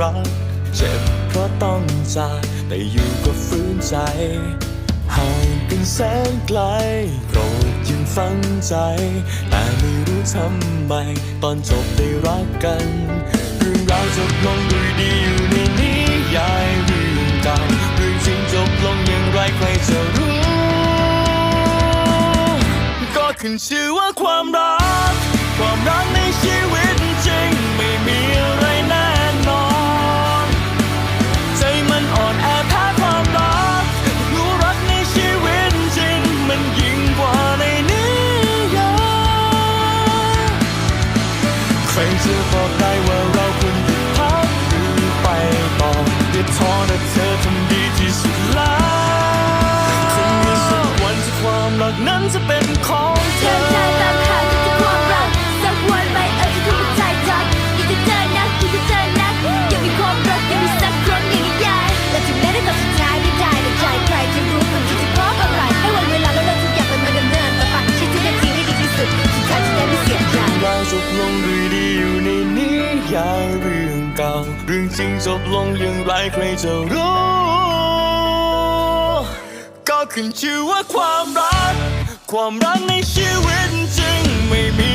รัก เจ็บเพราะต้องจากแต่อยู่ก็ฝืนใจห่างกันแสนไกลโกรธยังฝังใจ แต่ไม่รู้ทำไม ตอนจบได้รักกันเรื่องราวจบลงด้วยดีอยู่ในนิยายเรื่องเก่าเรื่องจริงจบลงอย่างไรใครจะรู้ ก็ขึ้นชื่อว่าความรัก ความรักในชีวิต ใครจะบอกได้ว่าเราควรหยุดพักหรือไปต่ออย่าท้อนะเธอทำดีที่สุดแล้วคงมีสักวันที่ความรักนั้นจะเป็นของเธอเดิอนทางตามหาที่จะความรักสักวันไม่เอ่ยจะถูกใจจักอยากจะเจอนะอยากจะเจอนะอยากมีความรักอยากมีสักครั้งอย่างนิยายและถึงแม้ได้ตอนสุดท้ายไม่ได้ในใจใครจะรู้คนที่จะเพราะอะไรให้วันเวลาแล้วเราทุกอย่างเป็นมาดำเนินต่อไปใช้ทุกนาทีให้ดีที่สุดสุดท้ายจะได้ไม่เสียใจเราจบลงด้วยดีอ เก่าเรื่องจริงจบลงอย่างไรใครจะรู้ ก็ขึ้นชื่อว่าความรัก ความรักในชีวิตจริงไม่มี